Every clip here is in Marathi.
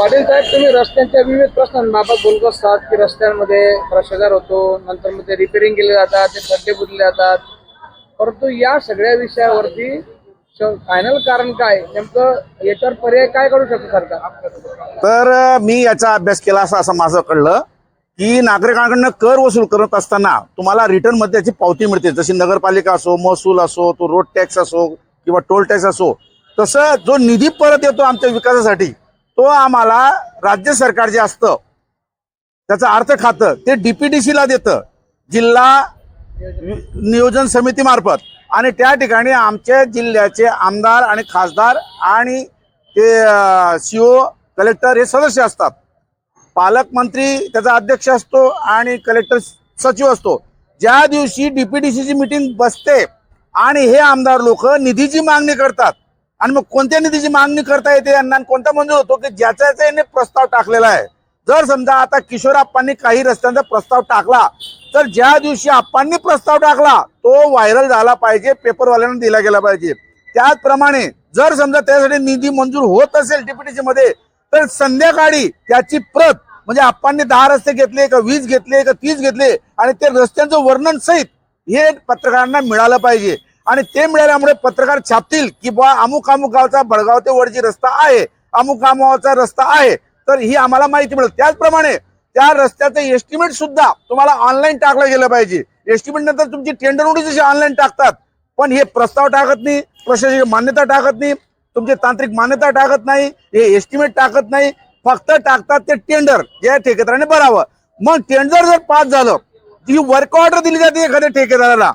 पाटील साहेब तुम्ही रस्त्यांच्या विविध प्रश्नांबाबत बोलत असतात की रस्त्यांमध्ये भ्रष्टाचार होतो नंतर मग ते रिपेरिंग केले जातात ते खड्डे बुजले जातात. परंतु या सगळ्या विषयावरती फायनल कारण काय? नेमकं याच्यावर पर्याय काय करू शकतो सरकार? तर मी याचा अभ्यास केला असं असं माझं कळलं की नागरिकांकडनं कर वसूल करत असताना तुम्हाला रिटर्नमध्ये त्याची पावती मिळते. जशी नगरपालिका असो महसूल असो तो रोड टॅक्स असो किंवा टोल टॅक्स असो तसं जो निधी परत येतो आमच्या विकासासाठी तो आम्हाला राज्य सरकार जे असतं त्याचं अर्थ खातं ते डीपीडीसीला देतं. जिल्हा नियोजन समितीमार्फत आणि त्या ठिकाणी आमच्या जिल्ह्याचे आमदार आणि खासदार आणि ते सीओ कलेक्टर हे सदस्य असतात. पालकमंत्री त्याचा अध्यक्ष असतो आणि कलेक्टर सचिव असतो. ज्या दिवशी डीपीडीसीची मीटिंग बसते आणि हे आमदार लोक निधीची मागणी करतात आणि मग कोणत्या निधीची मागणी करता येते? यांना आणि कोणता मंजूर होतो की ज्याचा याचा प्रस्ताव टाकलेला आहे. जर समजा आता किशोर आप्पांनी काही रस्त्यांचा प्रस्ताव टाकला तर ज्या दिवशी आप्पांनी प्रस्ताव टाकला तो व्हायरल झाला पाहिजे पेपरवाल्यांना दिला गेला पाहिजे. त्याचप्रमाणे जर समजा त्यासाठी निधी मंजूर होत असेल डीपीटीसी मध्ये तर संध्याकाळी त्याची प्रत म्हणजे आप्पांनी दहा रस्ते घेतले का वीस घेतले का तीस घेतले आणि ते रस्त्यांचं वर्णन सहित हे पत्रकारांना मिळालं पाहिजे. आणि ते मिळाल्यामुळे पत्रकार छापतील की बा अमुक अमुक गावचा भडगाव ते वडजी रस्ता आहे अमुक अमुकाचा रस्ता आहे. तर ही आम्हाला माहिती मिळेल. त्याचप्रमाणे त्या रस्त्याचं एस्टिमेट सुद्धा तुम्हाला ऑनलाईन टाकलं गेलं पाहिजे. एस्टिमेट नंतर तुमची टेंडर नोटीस जशी ऑनलाईन टाकतात. पण हे प्रस्ताव टाकत नाही प्रशासकीय मान्यता टाकत नाही तुमचे तांत्रिक मान्यता टाकत नाही हे एस्टिमेट टाकत नाही. फक्त टाकतात ते टेंडर या ठेकेदाराने भरावं. मग टेंडर जर पास झालं ती वर्क ऑर्डर दिली जाते एखाद्या ठेकेदाराला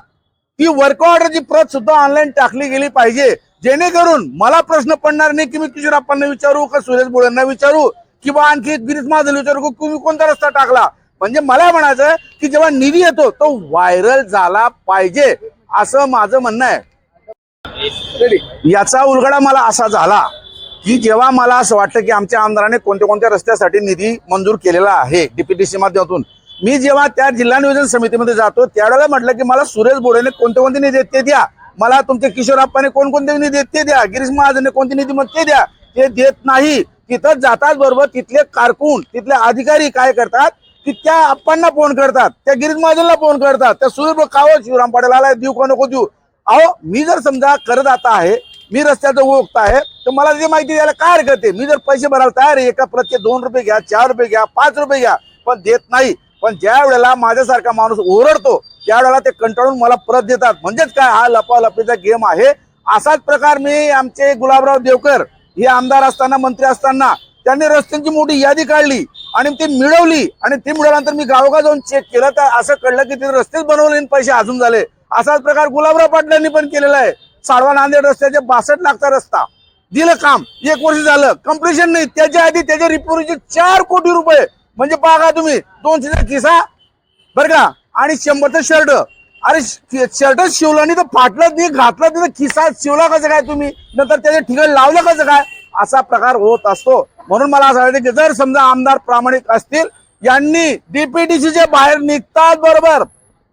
ती वर्क ऑर्डरची प्रत सुद्धा ऑनलाईन टाकली गेली पाहिजे. जेणेकरून मला प्रश्न पडणार नाही की मी किशोरप्पांना विचारू का सुरेश बोळ्यांना विचारू? किंवा आणखी एक गिरीश महाजन विचारू की तुम्ही कोणता रस्ता टाकला? म्हणजे मला म्हणायचं की जेव्हा निधी येतो तो व्हायरल झाला पाहिजे असं माझं म्हणणं आहे. याचा उलगडा मला असा झाला की जेव्हा मला असं वाटतं की आमच्या आमदाराने कोणत्या कोणत्या रस्त्यासाठी निधी मंजूर केलेला आहे डीपीटीसी माध्यमातून मी जेव्हा त्या जिल्हा नियोजन समितीमध्ये जातो त्यावेळेला म्हटलं की मला सुरेश बोडेने कोणते कोणते निधी ते द्या. मला तुमचे किशोरप्पाने कोणकोणते निधी ते द्या. गिरीश महाजनने कोणते निधी मग ते द्या. ते देत नाही. तिथं जातात बरोबर तिथले कारकून तिथले अधिकारी काय करतात? की त्या आप्पांना फोन करतात त्या गिरीश महाजनला फोन करतात. त्या सुरेश काव शिवराम पाटील आलाय देऊ का नको देऊ. अहो मी जर समजा करदाता आहे मी रस्त्याचं ओळखता आहे तर मला त्याची माहिती द्यायला काय हरकत आहे? मी जर पैसे भरायला तयार आहे एका प्रत्येक दोन रुपये घ्या चार रुपये घ्या पाच रुपये घ्या पण देत नाही. पण ज्या वेळेला माझ्यासारखा माणूस ओरडतो त्यावेळेला ते कंटाळून मला परत देतात. म्हणजेच काय हा लपालपीचा गेम आहे. असाच प्रकार मी आमचे गुलाबराव देवकर हे आमदार असताना मंत्री असताना त्यांनी रस्त्यांची मोठी यादी काढली आणि ती मिळवली आणि ती मिळवल्यानंतर मी गावोगाव जाऊन चेक केलं. तर असं कळलं की ते रस्तेच बनवले आणि पैसे अजून झाले. असाच प्रकार गुलाबराव पाटलांनी पण केलेला आहे. साडवा नांदेड रस्त्याचे बासष्ट लाखचा रस्ता. दिलं काम. एक वर्ष झालं. कम्प्लिशन नाही. त्याच्या आधी त्याच्या रिपोर्टचे चार कोटी रुपये म्हणजे बघा तुम्ही दोनशेचा खिसा बरं का? आणि शंभरचं शर्ट. अरे शर्ट शिवलं नाही तर फाटलं नाही घातलं नाही तर खिसा शिवला कसं काय तुम्ही? नंतर त्याच्या ठिकाणी लावलं कसं काय? असा प्रकार होत असतो. म्हणून मला असं वाटतं की जर समजा आमदार प्रामाणिक असतील यांनी डीपीडीसीच्या बाहेर निघतात बरोबर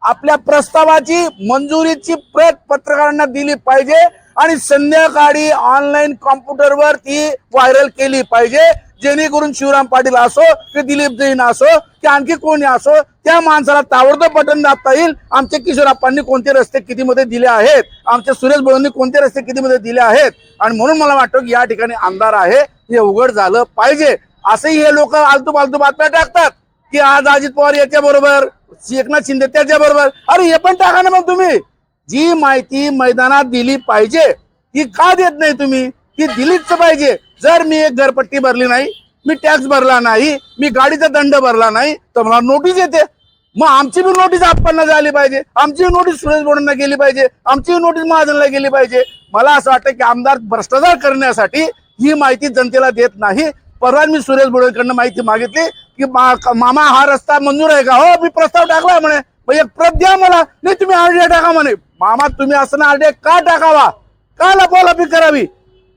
आपल्या प्रस्तावाची मंजुरीची प्रत पत्रकारांना दिली पाहिजे आणि संध्याकाळी ऑनलाईन कॉम्प्युटरवर ती व्हायरल केली पाहिजे. जेणेकरून शिवराम पाटील असो की दिलीप जैन असो की आणखी कोणी असो त्या माणसाला ताबडतोब बटन दाबता येईल. आमचे किशोरप्पांनी कोणते रस्ते किती मध्ये दिले आहेत? आमच्या सुरेश बळूंनी कोणते रस्ते किती मध्ये दिले आहेत? आणि म्हणून मला वाटतं की या ठिकाणी आमदार आहे हे उघड झालं पाहिजे. असंही हे लोक आलतू पालतू बातम्या टाकतात की आज अजित पवार याच्या बरोबर एकनाथ शिंदे त्याच्या बरोबर अरे हे पण टाका ना मग तुम्ही. जी माहिती मैदानात दिली पाहिजे ती का देत नाही तुम्ही? ती दिलीच पाहिजे. जर मी एक घरपट्टी भरली नाही मी टॅक्स भरला नाही मी गाडीचा दंड भरला नाही तर मला नोटीस येते. मग आमची बी नोटीस आपण झाली पाहिजे. आमची नोटीस सुरेश बोडांना गेली पाहिजे. आमची नोटीस महाजनला गेली पाहिजे. मला असं वाटतं की आमदार भ्रष्टाचार करण्यासाठी ही माहिती जनतेला देत नाही. परवा मी सुरेश बोडेकडनं माहिती मागितली की मामा हा रस्ता मंजूर आहे का? हो मी प्रस्ताव टाकला म्हणे. मग एक प्रत द्या मला. नाही तुम्ही आरडीए टाका म्हणे. मामा तुम्ही असं आरडीए का टाकावा? का लपवालपी करावी?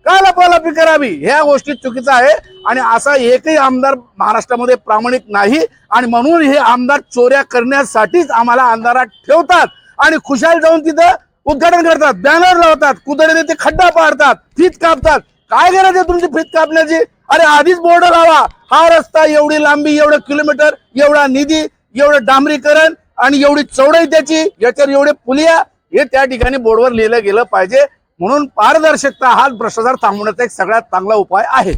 का लपालापी करावी ह्या गोष्टी चुकीचं आहे. आणि असा एकही आमदार महाराष्ट्रामध्ये प्रामाणिक नाही. आणि म्हणून हे आमदार चोऱ्या करण्यासाठीच आम्हाला आमदारात ठेवतात. आणि खुशाल जाऊन तिथं उद्घाटन करतात. बॅनर लावतात. कुदरीने ते खड्डा पाडतात. फीत कापतात. काय गरज आहे तुमची फीत कापण्याची? अरे आधीच बोर्ड लावा. हा रस्ता एवढी लांबी एवढं किलोमीटर एवढा निधी एवढं डांबरीकरण आणि एवढी चौडाई त्याची याच्यावर एवढे पुलिया हे त्या ठिकाणी बोर्डवर लिहिलं गेलं पाहिजे. म्हणून पारदर्शकता हा भ्रष्टाचार थांबवण्याचा एक सगळ्यात चांगला उपाय आहे.